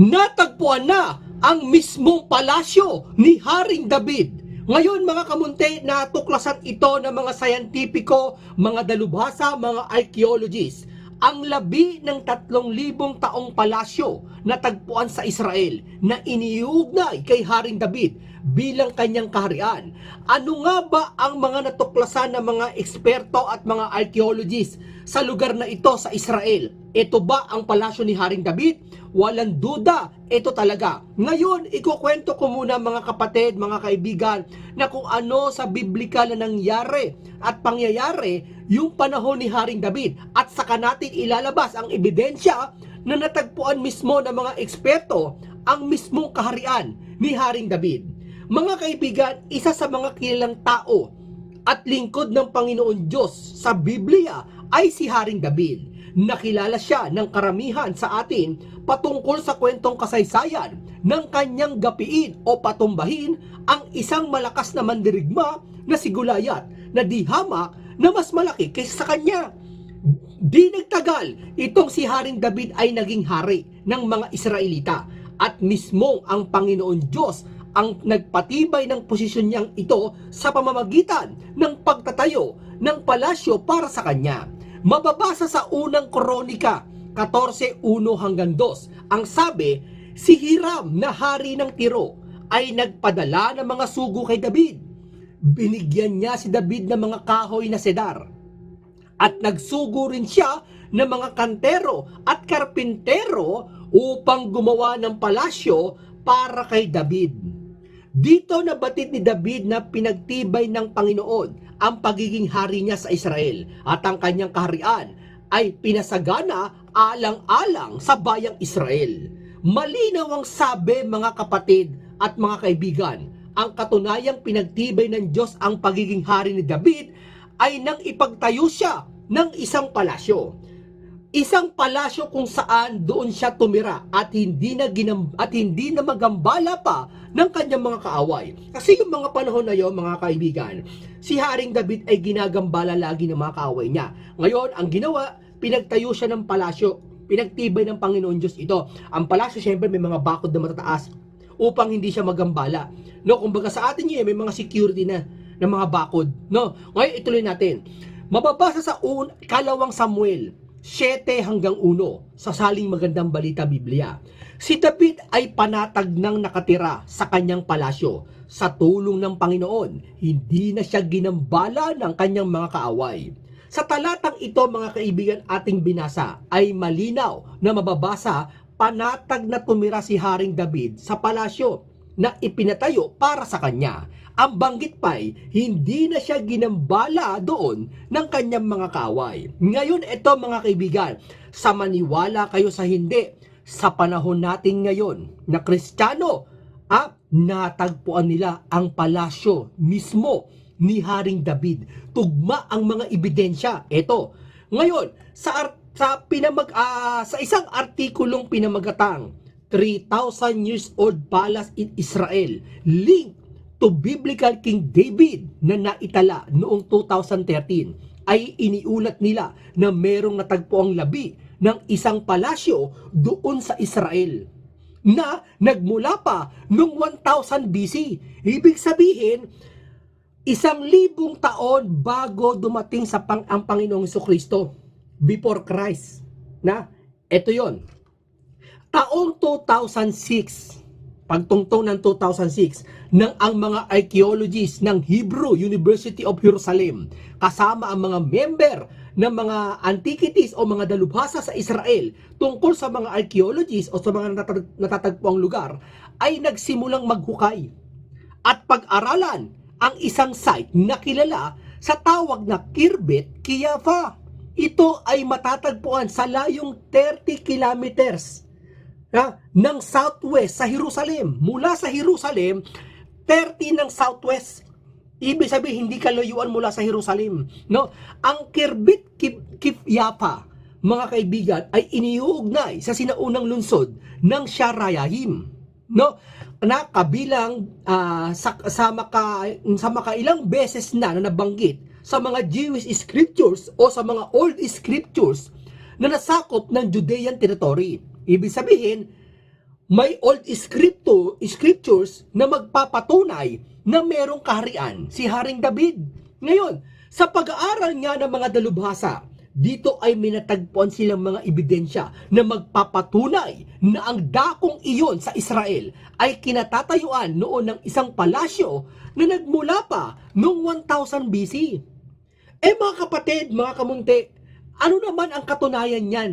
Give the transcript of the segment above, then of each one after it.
Natagpuan na ang mismong palasyo ni Haring David. Ngayon mga kamunti, natuklasan ito ng mga sayantipiko, mga dalubhasa, mga archaeologists. Ang labi ng tatlong libong taong palasyo na tagpuan sa Israel na iniugnay kay Haring David bilang kanyang kaharian. Ano nga ba ang mga natuklasan ng mga eksperto at mga archaeologists sa lugar na ito sa Israel? Ito ba ang palasyo ni Haring David? Walang duda, ito talaga. Ngayon, ikukwento ko muna mga kapatid, mga kaibigan, na kung ano sa Biblika na nangyari at pangyayari yung panahon ni Haring David. At saka natin ilalabas ang ebidensya na natagpuan mismo ng mga eksperto ang mismong kaharian ni Haring David. Mga kaibigan, isa sa mga kilalang tao at lingkod ng Panginoon Diyos sa Biblia ay si Haring David. Nakilala siya ng karamihan sa atin patungkol sa kwentong kasaysayan ng kanyang gapiin o patumbahin ang isang malakas na mandirigma na si Gulayat na di hamak na mas malaki kaysa sa kanya. Di nagtagal, itong si Haring David ay naging hari ng mga Israelita at mismo ang Panginoon Diyos ang nagpatibay ng posisyon niyang ito sa pamamagitan ng pagtatayo ng palasyo para sa kanya. Mababasa sa unang kronika 14.1 hanggang 2, ang sabi, si Hiram na hari ng Tiro ay nagpadala ng mga sugo kay David. Binigyan niya si David ng mga kahoy na sedar at nagsugo rin siya ng mga kantero at karpintero upang gumawa ng palasyo para kay David. Dito nabatid ni David na pinagtibay ng Panginoon ang pagiging hari niya sa Israel at ang kanyang kaharian ay pinasagana alang-alang sa bayang Israel. Malinaw ang sabi mga kapatid at mga kaibigan, ang katunayang pinagtibay ng Diyos ang pagiging hari ni David ay nang ipagtayo siya ng isang palasyo. Isang palasyo kung saan doon siya tumira at hindi na ginam, at hindi na magambala pa ng kanyang mga kaaway. Kasi yung mga panahon na yon, mga kaibigan, si Haring David ay ginagambala lagi ng mga kaaway niya. Ngayon, ang ginawa, pinagtayo siya ng palasyo. Pinagtibay ng Panginoon Diyos ito. Ang palasyo, syempre, may mga bakod na matataas upang hindi siya magambala. No, kumbaga sa atin yun, may mga security na ng mga bakod. No, ngayon ituloy natin. Mababasa sa un, kalawang Samuel 7 hanggang 1 sa saling magandang balita Biblia. Si David ay panatag ng nakatira sa kanyang palasyo sa tulong ng Panginoon. Hindi na siya ginambala ng kanyang mga kaaway. Sa talatang ito mga kaibigan ating binasa ay malinaw na mababasa panatag na tumira si Haring David sa palasyo na ipinatayo para sa kanya. Ang banggit pa'y hindi na siya ginambala doon ng kanyang mga kaaway. Ngayon ito mga kaibigan, sa maniwala kayo sa hindi, sa panahon natin ngayon na kristyano, ah, natagpuan nila ang palasyo mismo ni Haring David. Tugma ang mga ebidensya. Ito. Ngayon, sa sa pinamag ah, sa isang artikulong pinamagatang 3,000 years old palace in Israel link to biblical King David na naitala noong 2013 ay iniulat nila na merong natagpuang labi ng isang palasyo doon sa Israel na nagmula pa noong 1000 BC. Ibig sabihin, isang libong taon bago dumating sa pang ang Panginoong Kristo before Christ. Na, ito yon. Taong 2006, pagtungtong ng 2006, nang ang mga archaeologists ng Hebrew University of Jerusalem kasama ang mga member ng mga antiquities o mga dalubhasa sa Israel tungkol sa mga archaeologists o sa mga natatag- natatagpuang lugar ay nagsimulang maghukay at pag-aralan ang isang site na kilala sa tawag na Kirbet Kiyafa. Ito ay matatagpuan sa layong 30 kilometers ha, ng southwest sa Jerusalem. Mula sa Jerusalem, 30 ng southwest. Ibig sabihin, hindi kalayuan mula sa Jerusalem. No? Ang Kirbit Kif- Kifyapa, mga kaibigan, ay iniuugnay sa sinaunang lungsod ng Sharayahim. No? Na kabilang ah, sa, sa, maka, sa makailang beses na na nabanggit sa mga Jewish scriptures o sa mga old scriptures na nasakop ng Judean territory. Ibig sabihin, may old scripto, scriptures na magpapatunay na merong kaharian si Haring David. Ngayon, sa pag-aaral nga ng mga dalubhasa, dito ay minatagpuan silang mga ebidensya na magpapatunay na ang dakong iyon sa Israel ay kinatatayuan noon ng isang palasyo na nagmula pa noong 1000 BC. Eh mga kapatid, mga kamunti, ano naman ang katunayan niyan?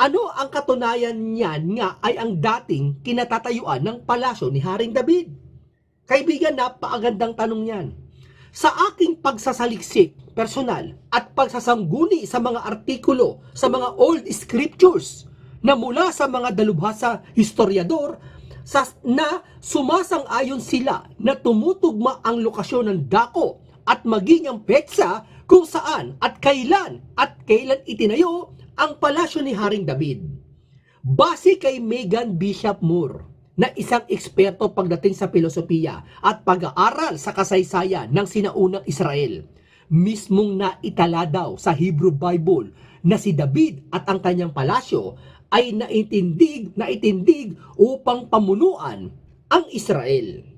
Ano ang katunayan niyan nga ay ang dating kinatatayuan ng palasyo ni Haring David? Kaibigan, napakagandang tanong yan. Sa aking pagsasaliksik, personal, at pagsasangguni sa mga artikulo sa mga old scriptures na mula sa mga dalubhasa historiador sa, na sumasang-ayon sila na tumutugma ang lokasyon ng dako at maging ang petsa kung saan at kailan at kailan itinayo ang palasyo ni Haring David. Base kay Megan Bishop Moore na isang eksperto pagdating sa filosofiya at pag-aaral sa kasaysayan ng sinaunang Israel. Mismong naitala daw sa Hebrew Bible na si David at ang kanyang palasyo ay naitindig, naitindig upang pamunuan ang Israel.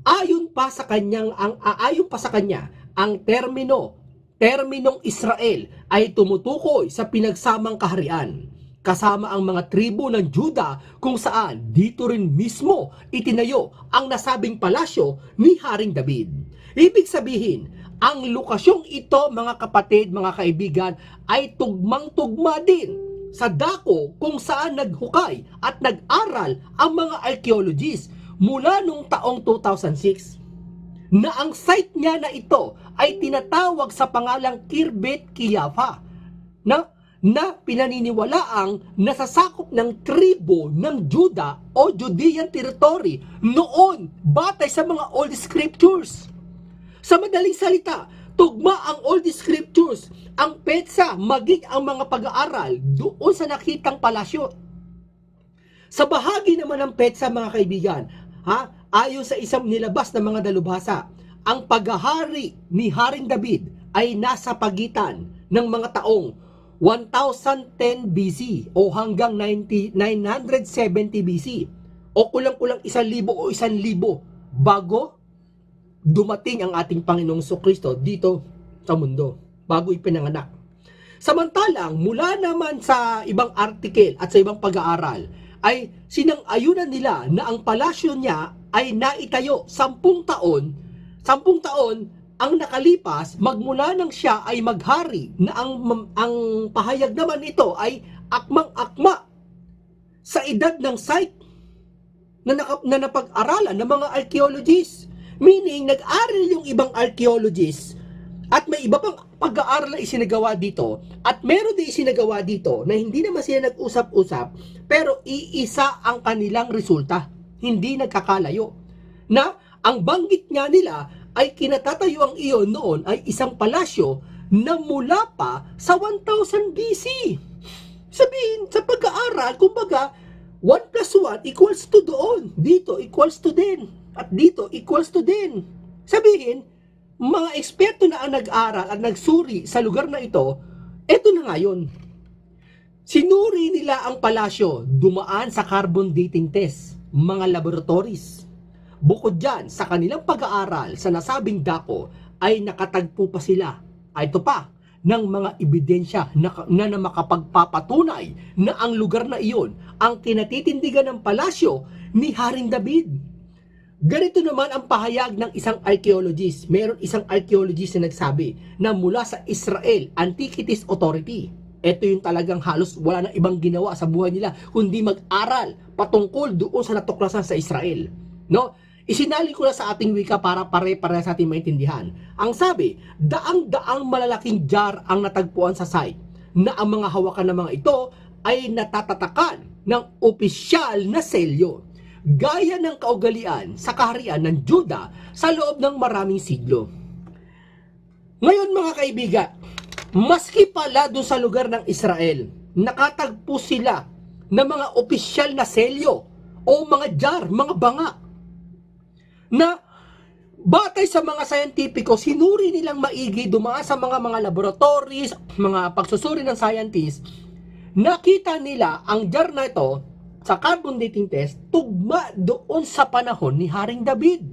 Ayon pa sa kanyang ang aayon pa sa kanya ang termino terminong Israel ay tumutukoy sa pinagsamang kaharian kasama ang mga tribo ng Juda kung saan dito rin mismo itinayo ang nasabing palasyo ni Haring David. Ibig sabihin, ang lokasyong ito mga kapatid, mga kaibigan ay tugmang-tugma din sa dako kung saan naghukay at nag-aral ang mga archaeologists mula nung taong 2006 na ang site niya na ito ay tinatawag sa pangalang Kirbet Kiyafa na na pinaniniwalaang nasasakop ng tribo ng Juda o Judean territory noon batay sa mga old scriptures. Sa madaling salita, tugma ang old scriptures, ang petsa maging ang mga pag-aaral doon sa nakitang palasyo. Sa bahagi naman ng petsa mga kaibigan, ha, ayon sa isang nilabas na mga dalubhasa, ang paghahari ni Haring David ay nasa pagitan ng mga taong 1010 BC o hanggang 90, 970 BC o kulang-kulang isang libo o isang libo bago dumating ang ating Panginoong Kristo dito sa mundo bago ipinanganak. Samantalang mula naman sa ibang article at sa ibang pag-aaral ay sinang-ayunan nila na ang palasyo niya ay naitayo sampung taon, sampung taon ang nakalipas magmula nang siya ay maghari na ang ang pahayag naman ito ay akmang-akma sa edad ng site na, naka, na napag-aralan ng mga archaeologists. Meaning, nag-aral yung ibang archaeologists at may iba pang pag-aaral na isinagawa dito at meron din isinagawa dito na hindi naman sila nag-usap-usap pero iisa ang kanilang resulta. Hindi nagkakalayo. Na ang banggit nga nila ay kinatatayuan ang iyon noon ay isang palasyo na mula pa sa 1000 BC. Sabihin, sa pag-aaral, kumbaga, 1 plus 1 equals to doon. Dito equals to din. At dito equals to din. Sabihin, mga eksperto na ang nag-aral at nagsuri sa lugar na ito, eto na ngayon. Sinuri nila ang palasyo dumaan sa carbon dating test, mga laboratories. Bukod dyan, sa kanilang pag-aaral sa nasabing dako, ay nakatagpo pa sila. Ay ito pa, ng mga ebidensya na, na, na makapagpapatunay na ang lugar na iyon ang kinatitindigan ng palasyo ni Haring David. Ganito naman ang pahayag ng isang archaeologist. Meron isang archaeologist na nagsabi na mula sa Israel Antiquities Authority. Ito yung talagang halos wala nang ibang ginawa sa buhay nila kundi mag-aral patungkol doon sa natuklasan sa Israel. No? Isinali ko na sa ating wika para pare-pare sa ating maintindihan. Ang sabi, daang-daang malalaking jar ang natagpuan sa site na ang mga hawakan ng mga ito ay natatatakan ng opisyal na selyo gaya ng kaugalian sa kaharian ng Juda sa loob ng maraming siglo. Ngayon mga kaibigan, maski pala doon sa lugar ng Israel, nakatagpo sila ng mga opisyal na selyo o mga jar, mga banga na batay sa mga scientifico, sinuri nilang maigi dumaan sa mga mga laboratories, mga pagsusuri ng scientists, nakita nila ang jar na ito sa carbon dating test tugma doon sa panahon ni Haring David.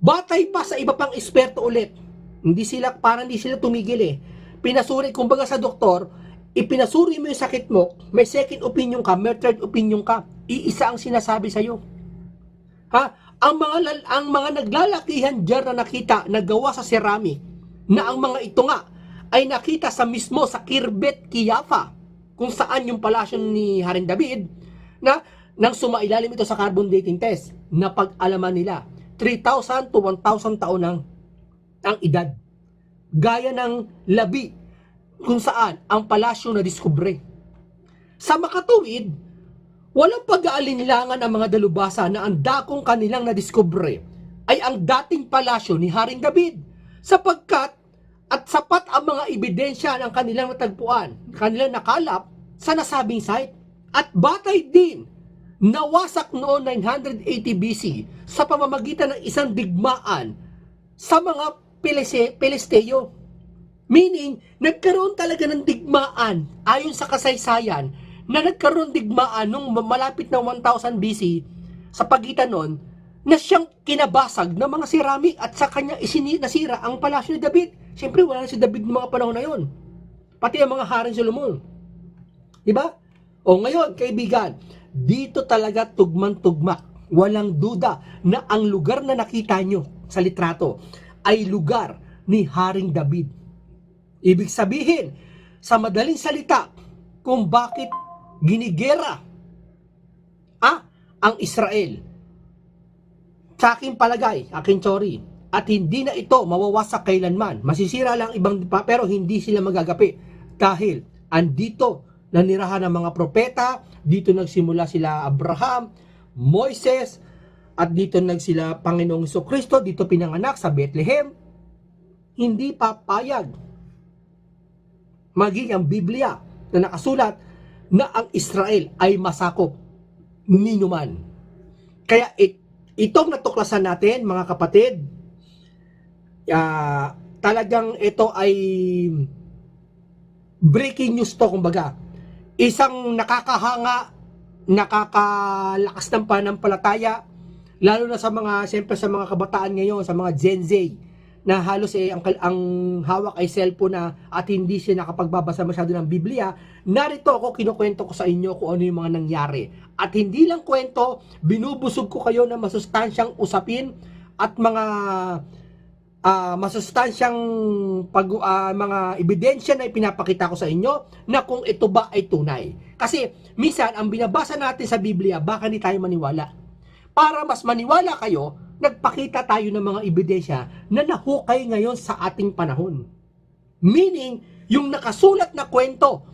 Batay pa sa iba pang eksperto ulit. Hindi sila, parang hindi sila tumigil eh. Pinasuri, kumbaga sa doktor, ipinasuri mo yung sakit mo, may second opinion ka, may third opinion ka, iisa ang sinasabi sa'yo. Ha? Ang mga ang mga naglalakihan jar na nakita na gawa sa ceramic na ang mga ito nga ay nakita sa mismo sa Kirbet Kiyafa kung saan yung palasyo ni Haring David na nang sumailalim ito sa carbon dating test na pag-alaman nila 3,000 to 1,000 taon ang ang edad. Gaya ng labi kung saan ang palasyo na diskubre. Sa makatuwid Walang pag-aalinlangan ang mga dalubhasa na ang dakong kanilang nadiskubre ay ang dating palasyo ni Haring David sapagkat at sapat ang mga ebidensya ng kanilang natagpuan, kanilang nakalap sa nasabing site. At batay din, nawasak noon 980 BC sa pamamagitan ng isang digmaan sa mga Pelise, Pelisteo. Meaning, nagkaroon talaga ng digmaan ayon sa kasaysayan na nagkaroon digmaan nung malapit na 1000 BC sa pagitan nun na siyang kinabasag ng mga ceramic at sa kanya isini nasira ang palasyo ni David. Siyempre, wala na si David ng mga panahon na yon. Pati ang mga haring Solomon. Diba? O ngayon, kaibigan, dito talaga tugman-tugma. Walang duda na ang lugar na nakita nyo sa litrato ay lugar ni Haring David. Ibig sabihin, sa madaling salita, kung bakit ginigera ah, ang Israel. Sa aking palagay, aking sorry, at hindi na ito mawawasak kailanman. Masisira lang ibang pero hindi sila magagapi. Dahil andito nanirahan ng mga propeta, dito nagsimula sila Abraham, Moises, at dito nagsila Panginoong Kristo, dito pinanganak sa Bethlehem. Hindi papayag maging ang Biblia na nakasulat na ang Israel ay masakop ninuman. Kaya it, itong natuklasan natin, mga kapatid, ah, talagang ito ay breaking news to, kumbaga. Isang nakakahanga, nakakalakas ng panampalataya, lalo na sa mga, siyempre sa mga kabataan ngayon, sa mga Gen Z, na halos eh, ang, ang hawak ay cellphone na at hindi siya nakapagbabasa masyado ng Biblia, narito ako, kinukwento ko sa inyo kung ano yung mga nangyari. At hindi lang kwento, binubusog ko kayo ng masustansyang usapin at mga ah masustansyang pag, ah, mga ebidensya na ipinapakita ko sa inyo na kung ito ba ay tunay. Kasi minsan, ang binabasa natin sa Biblia, baka hindi tayo maniwala. Para mas maniwala kayo, nagpakita tayo ng mga ebidensya na nahukay ngayon sa ating panahon. Meaning, yung nakasulat na kwento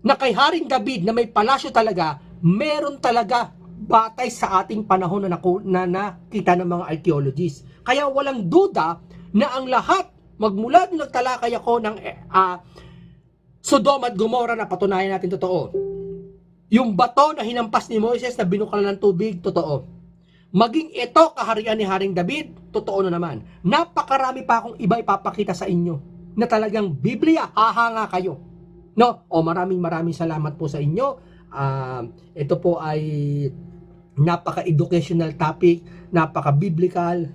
na kay Haring David na may palasyo talaga, meron talaga batay sa ating panahon na, nakita ng mga archaeologists. Kaya walang duda na ang lahat, magmula nung nagtalakay ako ng uh, Sodom at Gomorrah na patunayan natin totoo. Yung bato na hinampas ni Moises na binukalan ng tubig, totoo. Maging ito kaharian ni Haring David, totoo na naman. Napakarami pa akong iba ipapakita sa inyo na talagang Biblia, hahanga kayo. No? O maraming maraming salamat po sa inyo. Uh, ito po ay napaka-educational topic, napaka-biblical,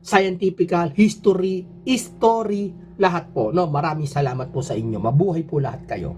scientifical, history, history, lahat po. No? Maraming salamat po sa inyo. Mabuhay po lahat kayo.